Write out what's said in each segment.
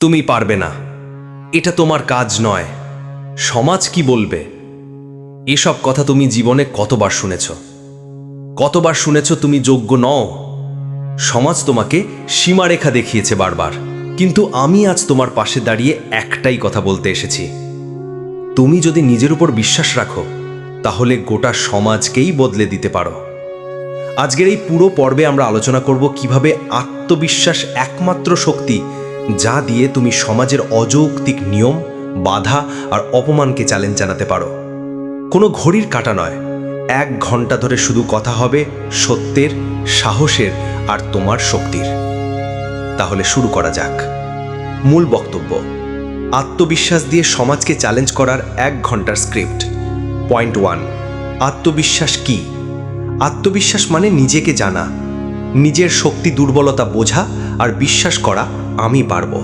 তুমি পারবে না। এটা তোমার কাজ নয়। সমাজ কি বলবে? এসব কথা তুমি জীবনে কতবার শুনেছ? কতবার শুনেছ তুমি যোগ্য নও? সমাজ তোমাকে সীমারেখা দেখিয়েছে বারবার। কিন্তু আমি আজ তোমার পাশে দাঁড়িয়ে একটাই কথা বলতে এসেছি। তুমি যদি নিজের উপর বিশ্বাস রাখো, তাহলে গোটা সমাজকেই বদলে দিতে পারো। আজকের এই পুরো পর্বে আমরা আলোচনা করব কীভাবে আত্মবিশ্বাস একমাত্র শক্তি যা দিয়ে তুমি সমাজের অযৌক্তিক নিয়ম, বাধা আর অপমানকে চ্যালেঞ্জ জানাতে পারো। কোনো ঘড়ির কাটা নয়। এক ঘণ্টা ধরে শুধু কথা হবে সত্যের, সাহসের আর তোমার শক্তির। তাহলে শুরু করা যাক। মূল বক্তব্য। আত্মবিশ্বাস দিয়ে সমাজকে চ্যালেঞ্জ করার এক ঘণ্টার স্ক্রিপ্ট পয়েন্ট ওয়ান আত্মবিশ্বাস কি? আত্মবিশ্বাস মানে নিজেকে জানা, নিজের শক্তি দুর্বলতা বোঝা আর বিশ্বাস করা আমি পারব।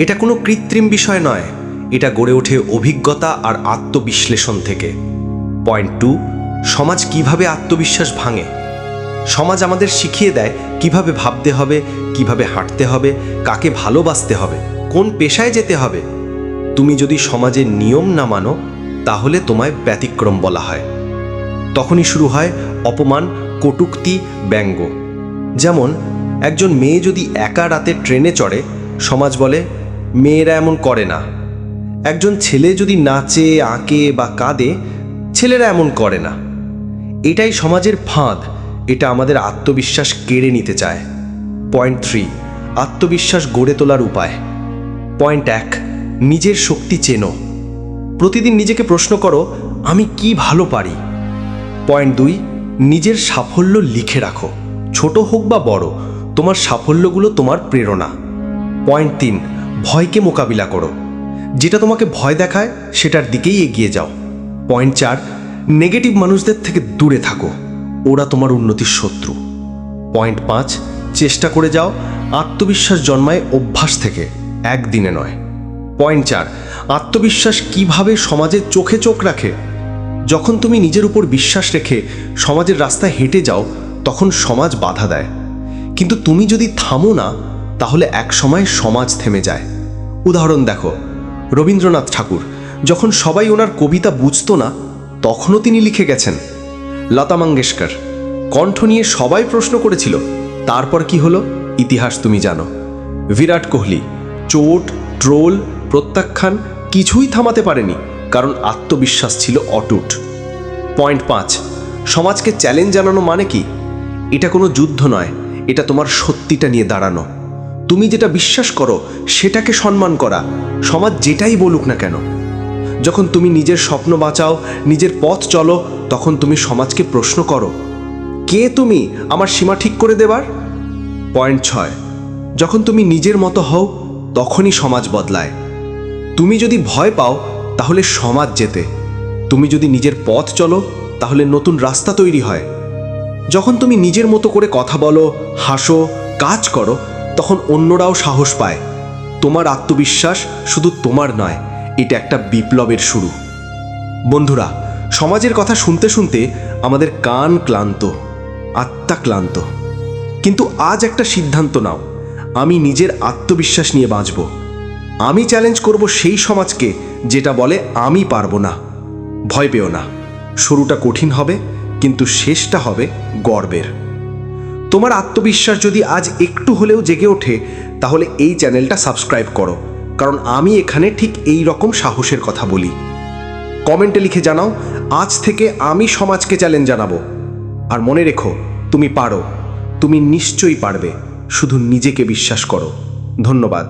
এটা কোনো কৃত্রিম বিষয় নয়। এটা গড়ে ওঠে অভিজ্ঞতা আর আত্মবিশ্লেষণ থেকে। পয়েন্ট টু, সমাজ কীভাবে আত্মবিশ্বাস ভাঙে? সমাজ আমাদের শিখিয়ে দেয় কীভাবে ভাবতে হবে, কীভাবে হাঁটতে হবে, কাকে ভালোবাসতে হবে, কোন পেশায় যেতে হবে। তুমি যদি সমাজের নিয়ম না মানো, তাহলে তোমায় ব্যতিক্রম বলা হয়। তখনই শুরু হয় অপমান, কটুক্তি, ব্যঙ্গ। যেমন একজন মেয়ে যদি একা রাতে ট্রেনে চড়ে, সমাজ বলে, মেয়েরা এমন করে না। একজন ছেলে যদি নাচে, আঁকে বা কাঁদে, ছেলেরা এমন করে না। এটাই সমাজের ফাঁদ, এটা আমাদের আত্মবিশ্বাস কেড়ে নিতে চায়। পয়েন্ট থ্রি, আত্মবিশ্বাস গড়ে তোলার উপায়। পয়েন্ট এক, নিজের শক্তি চেনো। প্রতিদিন নিজেকে প্রশ্ন করো, আমি কি ভালো পারি? পয়েন্ট দুই, নিজের সাফল্য লিখে রাখো, ছোট হোক বা বড়। তোমার সাফল্যগুলো তোমার প্রেরণা। পয়েন্ট তিন, ভয়কে মোকাবিলা করো। যেটা তোমাকে ভয় দেখায়, সেটার দিকেই এগিয়ে যাও। পয়েন্ট চার, নেগেটিভ মানুষদের থেকে দূরে থাকো। ওরা তোমার উন্নতির শত্রু। পয়েন্ট পাঁচ, চেষ্টা করে যাও আত্মবিশ্বাস জন্মায় অভ্যাস থেকে, একদিনে নয়। পয়েন্ট চার, আত্মবিশ্বাস কীভাবে সমাজের চোখে চোখ রাখে? যখন তুমি নিজের উপর বিশ্বাস রেখে সমাজের রাস্তায় হেঁটে যাও, তখন সমাজ বাধা দেয়। কিন্তু তুমি যদি থামো না, তাহলে এক সময় সমাজ থেমে যায়। উদাহরণ দেখো, রবীন্দ্রনাথ ঠাকুর। যখন সবাই ওনার কবিতা বুঝতো না, তখনও তিনি লিখে গেছেন, লতা মঙ্গেশকর, কণ্ঠ নিয়ে সবাই প্রশ্ন করেছিল, তারপর কি হলো? ইতিহাস তুমি জানো। বিরাট কোহলি, চোট, ট্রোল, প্রত্যাখ্যান কিছুই থামাতে পারেনি, কারণ আত্মবিশ্বাস ছিল অটুট। পয়েন্ট পাঁচ, সমাজকে চ্যালেঞ্জ জানানো মানে কি? এটা কোনো যুদ্ধ নয় এটা তোমার সত্যিটা নিয়ে দাঁড়ানো। তুমি যেটা বিশ্বাস করো, সেটাকে সম্মান করা। সমাজ যেটাই বলুক না কেন। যখন তুমি নিজের স্বপ্ন বাঁচাও, নিজের পথ চলো, তখন তুমি সমাজকে প্রশ্ন করো, কে তুমি? আমার সীমা ঠিক করে দেবার? পয়েন্ট ছয়, যখন তুমি নিজের মতো হও, তখনই সমাজ বদলায়। তুমি যদি ভয় পাও, তাহলে সমাজ যেতে তুমি যদি নিজের পথ চলো, তাহলে নতুন রাস্তা তৈরি হয়। যখন তুমি নিজের মতো করে কথা বলো, হাসো, কাজ করো, তখন অন্যরাও সাহস পায়। তোমার আত্মবিশ্বাস শুধু তোমার নয়, এটা একটা বিপ্লবের শুরু। বন্ধুরা, সমাজের কথা শুনতে শুনতে আমাদের কান ক্লান্ত, আত্মা ক্লান্ত। কিন্তু আজ একটা সিদ্ধান্ত নাও, আমি নিজের আত্মবিশ্বাস নিয়ে বাঁচব। আমি চ্যালেঞ্জ করব সেই সমাজকে, যেটা বলে আমি পারব না। ভয় পেও না, শুরুটা কঠিন হবে কিন্তু শেষটা হবে গর্বের। তোমার আত্মবিশ্বাস যদি আজ একটু হলেও জেগে ওঠে, তাহলে এই চ্যানেলটা সাবস্ক্রাইব করো, কারণ আমি এখানে ঠিক এই রকম সাহসের কথা বলি। কমেন্টে লিখে জানাও, আজ থেকে আমি সমাজকে চ্যালেঞ্জ জানাব। আর মনে রেখো, তুমি পারো, তুমি নিশ্চয়ই পারবে, শুধু নিজেকে বিশ্বাস করো। ধন্যবাদ।